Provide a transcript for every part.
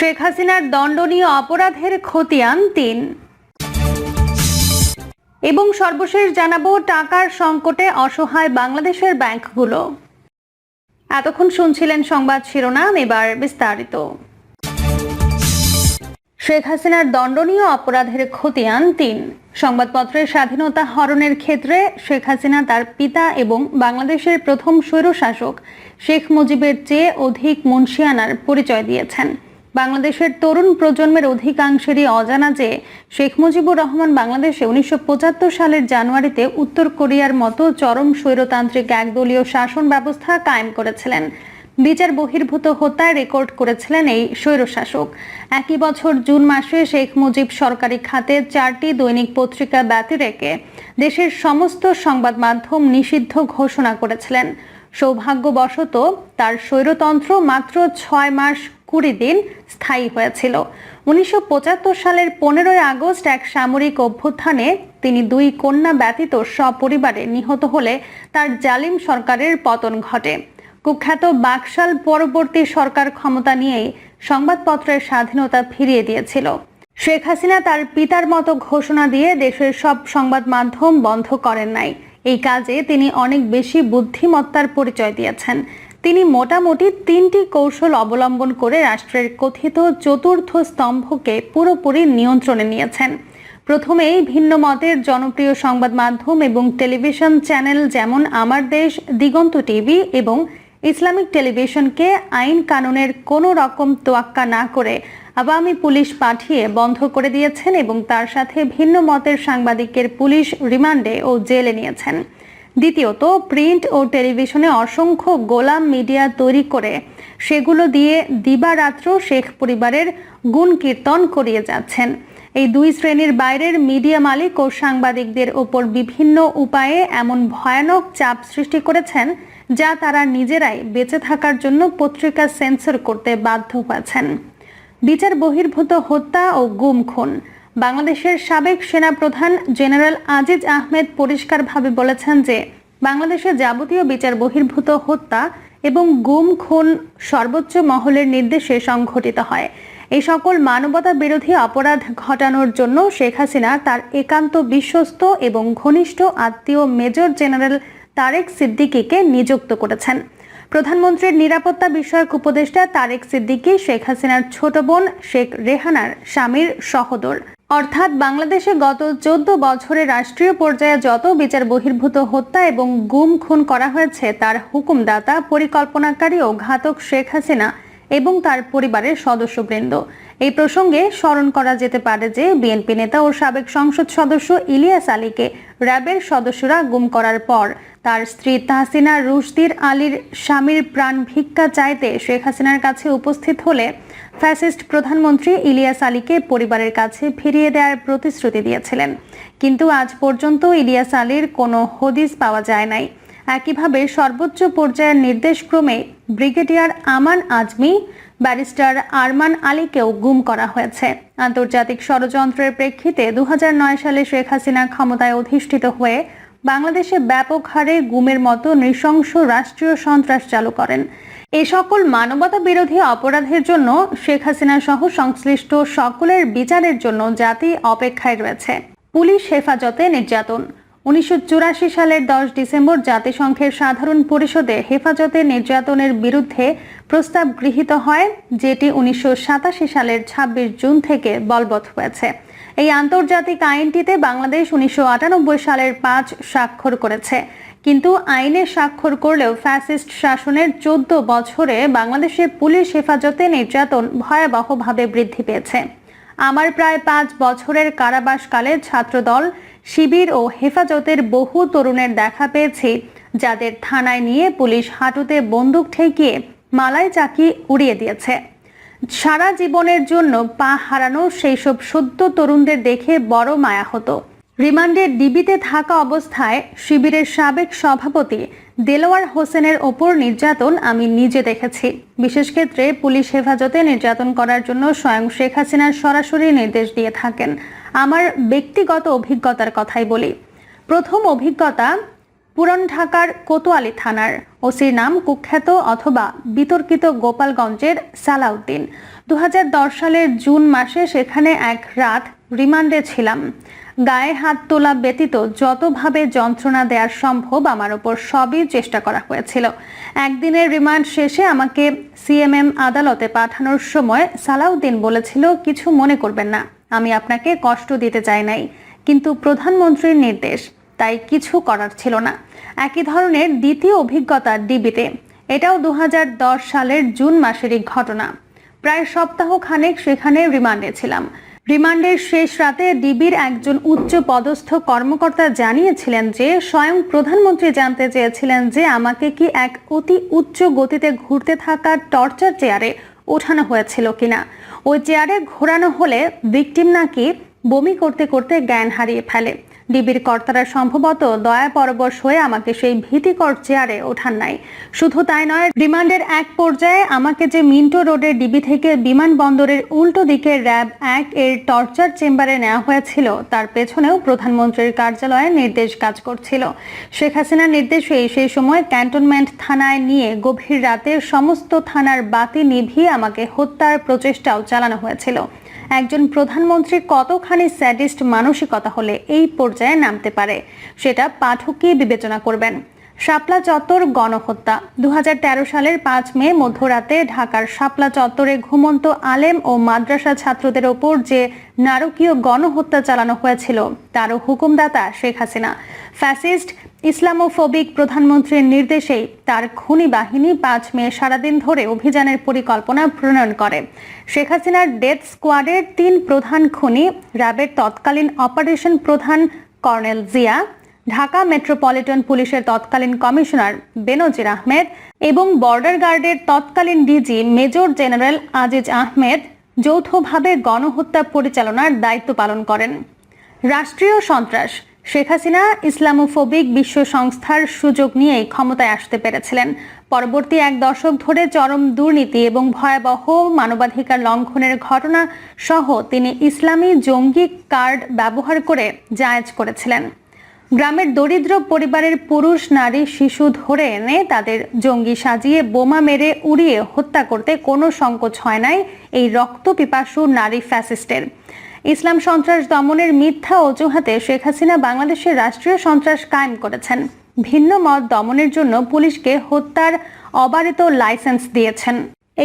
শেখ হাসিনার দণ্ডনীয় অপরাধের খতিয়ান তিন। এবং সর্বশেষ জানাব, টাকার সংকটে অসহায় বাংলাদেশের ব্যাংকগুলো। এতক্ষণ শুনছিলেন সংবাদ শিরোনাম, এবার বিস্তারিত। শেখ হাসিনার দণ্ডনীয় অপরাধের খতিয়ান তিন। সংবাদপত্রের স্বাধীনতা হরণের ক্ষেত্রে শেখ হাসিনা তার পিতা এবং বাংলাদেশের প্রথম স্বৈরশাসক শেখ মুজিবের চেয়ে অধিক মুন্সিয়ানার পরিচয় দিয়েছেন। বাংলাদেশের তরুণ প্রজন্মের অধিকাংশেরই অজানা যে শেখ মুজিবুর রহমান বাংলাদেশে উনিশশো পঁচাত্তর সালের জানুয়ারিতে উত্তর কোরিয়ার মতো চরম স্বৈরতান্ত্রিক একদলীয় শাসন ব্যবস্থা কায়েম করেছিলেন। বিচার বহির্ভূত হত্যায় রেকর্ড করেছিলেন এই স্বৈরশাসক। একই বছর জুন মাসে শেখ মুজিব সরকারি খাতে চারটি দৈনিক পত্রিকা ব্যতি রেখে দেশের সমস্ত সংবাদ মাধ্যম নিষিদ্ধ ঘোষণা করেছিলেন। সৌভাগ্যবশত তার স্বৈরতন্ত্র মাত্র ছয় মাস কুড়ি দিন স্থায়ী হয়েছিল। উনিশশো সালের পনেরোই আগস্ট এক সামরিক অভ্যুত্থানে তিনি দুই কন্যা ব্যতীত সপরিবারে নিহত হলে তার জালিম সরকারের পতন ঘটে। কুখ্যাত বাকশাল পরবর্তী সরকার ক্ষমতা নিয়েই সংবাদপত্রের স্বাধীনতা ফিরিয়ে দিয়েছিল। শেখ হাসিনা তার পিতার মতো ঘোষণা দিয়ে দেশের সব সংবাদ মাধ্যম বন্ধ করেন নাই। এই কাজে তিনি অনেক বেশি বুদ্ধিমত্তার পরিচয় দিয়েছেন। তিনি মোটামুটি তিনটি কৌশল অবলম্বন করে রাষ্ট্রের কথিত চতুর্থ স্তম্ভকে পুরোপুরি নিয়ন্ত্রণে নিয়েছেন। প্রথমেই ভিন্ন মতের জনপ্রিয় সংবাদ মাধ্যম এবং টেলিভিশন চ্যানেল যেমন আমার দেশ, দিগন্ত টিভি এবং ইসলামিক টেলিভিশনকে আইন কানুনের কোনো রকম তোয়াক্কা না করে আওয়ামী পুলিশ পাঠিয়ে বন্ধ করে দিয়েছেন এবং তার সাথে ভিন্ন মতের সাংবাদিকের পুলিশ রিমান্ডে ও জেলে নিয়েছেন। দ্বিতীয়ত, প্রিন্ট ও টেলিভিশনে অসংখ্য গোলাম মিডিয়া তৈরি করে সেগুলো দিয়ে দিবারাত্র শেখ পরিবারের গুণ কীর্তন করিয়ে যাচ্ছেন। এই দুই শ্রেণির বাইরের মিডিয়া মালিক ও সাংবাদিকদের ওপর বিভিন্ন উপায়ে এমন ভয়ানক চাপ সৃষ্টি করেছেন যা তারা নিজেরাই বেঁচে থাকার জন্য পত্রিকা সেন্সর করতে বাধ্য হয়েছেন। বিচার বহির্ভূত হত্যা ও গুম খুন বাংলাদেশের সাবেক সেনাপ্রধান জেনারেল আজিজ আহমেদ পরিষ্কারভাবে বলেছেন যে, বাংলাদেশে যাবতীয় বিচার বহির্ভূত হত্যা এবং গুম, খুন সর্বোচ্চ মহলের নির্দেশে সংঘটিত হয়। এই সকল মানবতা বিরোধী অপরাধ ঘটানোর জন্য শেখ হাসিনা তার একান্ত বিশ্বস্ত এবং ঘনিষ্ঠ আত্মীয় মেজর জেনারেল তারেক সিদ্দিকীকে নিযুক্ত করেছেন। প্রধানমন্ত্রীর নিরাপত্তা বিষয়ক উপদেষ্টা তারেক সিদ্দিকী, শেখ হাসিনার ছোট বোন শেখ রেহানার স্বামীর সহদর। অর্থাৎ বাংলাদেশে গত চোদ্দ বছরে রাষ্ট্রীয় পর্যায়ে যত বিচার বহির্ভূত হত্যা এবং গুম, খুন করা হয়েছে, তার হুকুমদাতা, পরিকল্পনাকারী ও ঘাতক শেখ হাসিনা এবং তার পরিবারের সদস্যবৃন্দ। এই প্রসঙ্গে স্মরণ করা যেতে পারে যে বিএনপি নেতা ও সাবেক সংসদ সদস্য ইলিয়াস আলীকে র্যাবের সদস্যরা গুম করার পর তার স্ত্রী তাহসিনা রুশদির আলীর স্বামীর প্রাণ ভিক্ষা চাইতে শেখ হাসিনার কাছে উপস্থিত হলে ফ্যাসিস্ট প্রধানমন্ত্রী ইলিয়াস আলীকে পরিবারের কাছে ফিরিয়ে দেওয়ার প্রতিশ্রুতি দিয়েছিলেন। কিন্তু আজ পর্যন্ত ইলিয়াস আলীর কোনো হদিস পাওয়া যায় নাই। একইভাবে সর্বোচ্চ পর্যায়ের নির্দেশক্রমে ব্রিগেডিয়ার আমান আজমি, ব্যারিস্টার আরমান আলীকেও গুম করা হয়েছে। আন্তর্জাতিক ষড়যন্ত্রের প্রেক্ষিতে দুহাজার নয় সালে শেখ হাসিনা ক্ষমতায় অধিষ্ঠিত হয়ে বাংলাদেশে ব্যাপক হারে গুমের মতো নৃশংস রাষ্ট্রীয় সন্ত্রাস চালু করেন। এ সকল মানবতা বিরোধী অপরাধের জন্য শেখ হাসিনা সহ সংশ্লিষ্ট সকলের বিচারের জন্য জাতি অপেক্ষায় রয়েছে। পুলিশ হেফাজতে নির্যাতন। উনিশশো সালের দশ ডিসেম্বর জাতিসংঘের সাধারণ পরিষদে হেফাজতে নির্যাতনের বিরুদ্ধে প্রস্তাব গৃহীত হয়, যেটি উনিশশো সাতাশি সালের ২৬ জুন থেকে বলবৎ হয়েছে। এই আন্তর্জাতিক আইনটিতে বাংলাদেশ উনিশশো আটানব্বই সালের পাঁচ স্বাক্ষর করেছে। কিন্তু আইনে স্বাক্ষর করলেও ফ্যাসিস্ট শাসনের চোদ্দ বছরে বাংলাদেশে পুলিশ হেফাজতে নির্যাতন ভয়াবহভাবে বৃদ্ধি পেয়েছে। আমার প্রায় পাঁচ বছরের কারাবাসকালে ছাত্রদল, শিবির ও হেফাজতের বহু তরুণের দেখা পেয়েছি, যাদের থানায় নিয়ে পুলিশ হাঁটুতে বন্দুক ঠেকিয়ে মালাই চাকি উড়িয়ে দিয়েছে। সারা জীবনের জন্য পা হারানো সেই সব সদ্য তরুণদের দেখে বড় মায়া হতো। রিমান্ডে ডিবিতে থাকা অবস্থায় শিবিরের সাবেক সভাপতি দেলোয়ার হোসেনের ওপর নির্যাতন আমি নিজে দেখেছি। বিশেষ ক্ষেত্রে পুলিশ হেফাজতে নির্যাতন করার জন্য স্বয়ং শেখ হাসিনার সরাসরি নির্দেশ দিয়ে থাকেন। আমার ব্যক্তিগত অভিজ্ঞতার কথাই বলি। প্রথম অভিজ্ঞতা পুরন ঢাকার কোতোয়ালি থানার। ওসির নাম কুখ্যাত অথবা বিতর্কিত গোপালগঞ্জের সালাউদ্দিন। দু হাজার দশ সালের জুন মাসে সেখানে এক রাত রিমান্ডে ছিলাম। গায়ে হাত তোলা ব্যতীত যতভাবে যন্ত্রণা দেওয়া সম্ভব আমার ওপর সবই চেষ্টা করা হয়েছিল। একদিনের রিমান্ড শেষে আমাকে সিএমএম আদালতে পাঠানোর সময় সালাউদ্দিন বলেছিল, কিছু মনে করবেন না, আমি আপনাকে কষ্ট দিতে চাই নাই, কিন্তু প্রধানমন্ত্রীর নির্দেশ, তাই কিছু করার ছিল না। একই ধরনের দ্বিতীয় অভিজ্ঞতা ডিবিতে। এটাও দু হাজার দশ সালের জুন মাসেরই ঘটনা। প্রায় সপ্তাহ খানেক সেখানে রিমান্ডে ছিলাম। রিমান্ডের শেষ রাতে ডিবির একজন উচ্চ পদস্থ কর্মকর্তা জানিয়েছিলেন যে স্বয়ং প্রধানমন্ত্রী জানতে চেয়েছিলেন যে আমাকে কি এক অতি উচ্চ গতিতে ঘুরতে থাকা টর্চার চেয়ারে ওঠানো হয়েছিল কিনা। ওই চেয়ারে ঘোরানো হলে ভিকটিম নাকি বমি করতে করতে জ্ঞান হারিয়ে ফেলে। ডিবির কর্তারা সম্ভবত দয়া পরবশ হয়ে আমাকে সেই ভীতিকর চেয়ারে ওঠান নাই। শুধু তাই নয়, রিমান্ডের এক পর্যায়ে আমাকে যে মিন্টো রোডের ডিবি থেকে বিমানবন্দরের উল্টো দিকে র্যাব এক এর টর্চার চেম্বারে নেওয়া হয়েছিল, তার পেছনেও প্রধানমন্ত্রীর কার্যালয়ে নির্দেশ কাজ করছিল। শেখ হাসিনার নির্দেশে সেই সময় ক্যান্টনমেন্ট থানায় নিয়ে গভীর রাতে সমস্ত থানার বাতি নিভিয়ে আমাকে হত্যার প্রচেষ্টাও চালানো হয়েছিল। একজন প্রধানমন্ত্রী কতখানি স্যাডিস্ট মানসিকতা হলে এই পর্যায়ে নামতে পারে, সেটা পাঠকই বিবেচনা করবেন। শাপলা চত্বর গণহত্যা। দু হাজার তেরো সালের পাঁচ মে মধ্যরাতে ঢাকার শাপলা চত্বরে ঘুমন্ত আলেম ও মাদ্রাসা ছাত্রদের ওপর যে নারকীয় গণহত্যা চালানো হয়েছিল, তারও হুকুমদাতা শেখ হাসিনা। ফ্যাসিস্ট ইসলামোফোবিক প্রধানমন্ত্রীর নির্দেশেই তার খুনি বাহিনী পাঁচ মে সারাদিন ধরে অভিযানের পরিকল্পনা প্রণয়ন করে। শেখ হাসিনার ডেথ স্কোয়াডের তিন প্রধান খুনি, র্যাবের তৎকালীন অপারেশন প্রধান কর্নেল জিয়া, ঢাকা মেট্রোপলিটন পুলিশের তৎকালীন কমিশনার বেনজির আহমেদ এবং বর্ডার গার্ডের তৎকালীন DG major general Aziz Ahmed যৌথভাবে গণহত্যা পরিচালনার দায়িত্ব পালন করেন। রাষ্ট্রীয় সন্ত্রাস শেখ হাসিনা ইসলামোফোবিক বিশ্ব সংস্থার সুযোগ নিয়ে ক্ষমতায় আসতে পেরেছিলেন। পরবর্তী এক দশক ধরে চরম দুর্নীতি এবং ভয়াবহ মানবাধিকার লঙ্ঘনের ঘটনা সহ তিনি ইসলামী জঙ্গি কার্ড ব্যবহার করে জায়েজ করেছিলেন। গ্রামের দরিদ্র পরিবারের পুরুষ, নারী, শিশু ধরে এনে তাদের জঙ্গি সাজিয়ে বোমা মেরে উড়িয়ে হত্যা করতে কোনো সংকোচ হয় নাই এই রক্ত পিপাসু নারী ফ্যাসিস্টের। ইসলাম সন্ত্রাস দমনের মিথ্যা অজুহাতে শেখ হাসিনা বাংলাদেশের রাষ্ট্রীয় সন্ত্রাস কায়েম করেছেন। ভিন্ন মত দমনের জন্য পুলিশকে হত্যার অবারিত লাইসেন্স দিয়েছেন।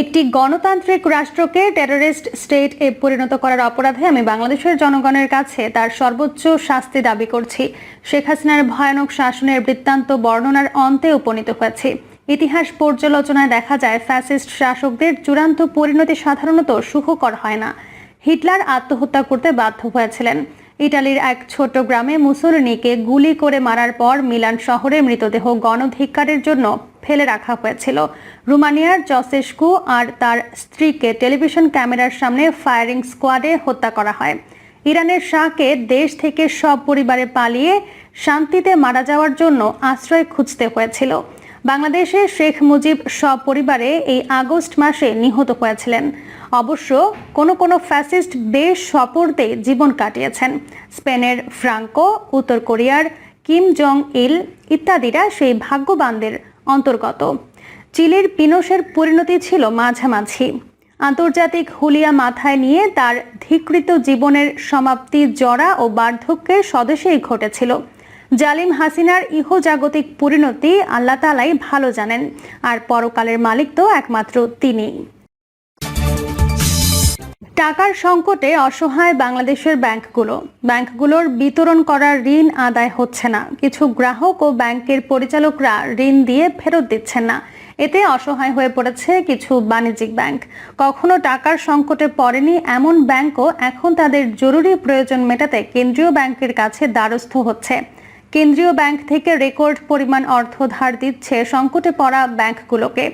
একটি গণতান্ত্রিক রাষ্ট্রকে টেররিস্ট স্টেট এ পরিণত করার অপরাধে আমি বাংলাদেশের জনগণের কাছে তার সর্বোচ্চ শাস্তি দাবি করছি। শেখ হাসিনার ভয়ানক শাসনের বৃত্তান্ত বর্ণনার অন্তে উপনীত হয়েছে। ইতিহাস পর্যালোচনায় দেখা যায়, ফ্যাসিস্ট শাসকদের চূড়ান্ত পরিণতি সাধারণত সুখকর হয় না। হিটলার আত্মহত্যা করতে বাধ্য হয়েছিলেন। ইটালির এক ছোট গ্রামে মুসোলিনিকে গুলি করে মারার পর মিলান শহরে মৃতদেহ গণধিকারের জন্য ফেলে রাখা হয়েছিল। রুমানিয়ার জসেস্কু আর তার স্ত্রীকে টেলিভিশন ক্যামেরার সামনে ফায়ারিং স্কোয়াডে হত্যা করা হয়। ইরানের শাহকে দেশ থেকে সব পরিবারে পালিয়ে শান্তিতে মারা যাওয়ার জন্য আশ্রয় খুঁজতে হয়েছিল। বাংলাদেশে শেখ মুজিব সব পরিবারে এই আগস্ট মাসে নিহত হয়েছিলেন। অবশ্য কোনো কোনো ফ্যাসিস্ট দেশ সপর্দে জীবন কাটিয়েছেন। স্পেনের ফ্রাঙ্কো, উত্তর কোরিয়ার কিম জং ইল ইত্যাদিরা সেই ভাগ্যবানদের অন্তর্গত। চিলির পিনোসের পরিণতি ছিল মাঝামাঝি। আন্তর্জাতিক হুলিয়া মাথায় নিয়ে তার ধিকৃত জীবনের সমাপ্তি জরা ও বার্ধক্যের স্বদেশেই ঘটেছিল। জালিম হাসিনার ইহজাগতিক পরিণতি আল্লাহ তালাই ভালো জানেন। আর পরকালের মালিক তো একমাত্র তিনি। টাকার সংকটে অসহায় বাংলাদেশের ব্যাংকগুলো। ব্যাংকগুলোর বিতরণ করা ঋণ আদায় হচ্ছে না। কিছু গ্রাহক ও ব্যাংকের পরিচালকরা ঋণ দিয়ে ফেরত দিচ্ছেন না। এতে অসহায় হয়ে পড়েছে কিছু বাণিজ্যিক ব্যাংক। কখনো টাকার সংকটে পড়েনি এমন ব্যাংকও এখন তাদের জরুরি প্রয়োজন মেটাতে কেন্দ্রীয় ব্যাংকের কাছে দ্বারস্থ হচ্ছে। কেন্দ্রীয় ব্যাংক থেকে রেকর্ড পরিমাণ অর্থ ধার দিচ্ছে সংকটে পড়া ব্যাংকগুলোকে।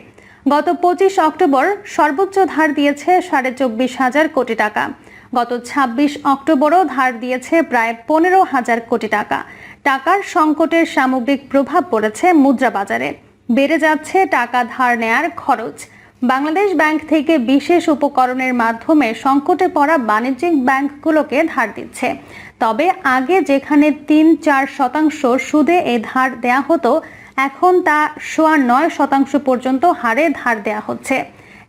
গত পঁচিশ অক্টোবর সর্বোচ্চ ধার দিয়েছে সাড়ে চব্বিশ হাজার কোটি টাকা। গত ২৬ অক্টোবরও ধার দিয়েছে প্রায় পনেরো হাজার কোটি টাকা। টাকার সংকটের সামগ্রিক প্রভাব পড়েছে মুদ্রা বাজারে। বেড়ে যাচ্ছে টাকা ধার নেয়ার খরচ। বাংলাদেশ ব্যাংক থেকে বিশেষ উপকরণের মাধ্যমে সংকটে পড়া বাণিজ্যিক ব্যাংকগুলোকে ধার দিচ্ছে। তবে আগে যেখানে তিন চার শতাংশ সুদে এ ধার দেয়া হতো, এখন তা সোয়া নয় শতাংশ পর্যন্ত হারে ধার দেয়া হচ্ছে।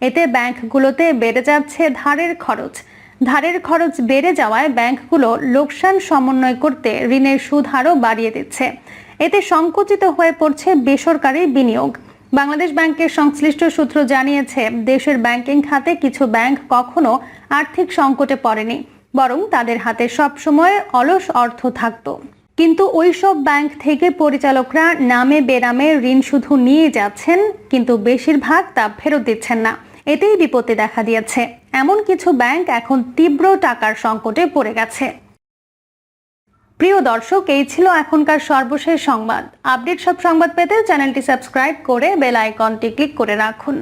এতে ব্যাংকগুলোতে বেড়ে যাচ্ছে ধারের খরচ। ধারের খরচ বেড়ে যাওয়ায় ব্যাংকগুলো লোকসান সমন্বয় করতে ঋণের সুদ হারও বাড়িয়ে দিচ্ছে। এতে সংকুচিত হয়ে পড়ছে বেসরকারি বিনিয়োগ। বাংলাদেশ ব্যাংকের সংশ্লিষ্ট সূত্র জানিয়েছে, দেশের ব্যাংকিং খাতে কিছু ব্যাংক কখনো আর্থিক সংকটে পড়েনি। বরং তাদের হাতে সবসময় অলস অর্থ থাকতো। কিন্তু ওইসব ব্যাংক থেকে পরিচালকরা নামে বেনামে ঋণ শুধু নিয়ে যাচ্ছেন, কিন্তু বেশিরভাগ তা ফেরত দিচ্ছেন না। এতেই বিপত্তি দেখা দিয়েছে। এমন কিছু ব্যাংক এখন তীব্র টাকার সংকটে পড়ে গেছে। প্রিয় দর্শক, এই ছিল এখনকার সর্বশেষ সংবাদ। আপডেট সব সংবাদ পেতে চ্যানেলটি সাবস্ক্রাইব করে বেল আইকনটি ক্লিক করে রাখুন।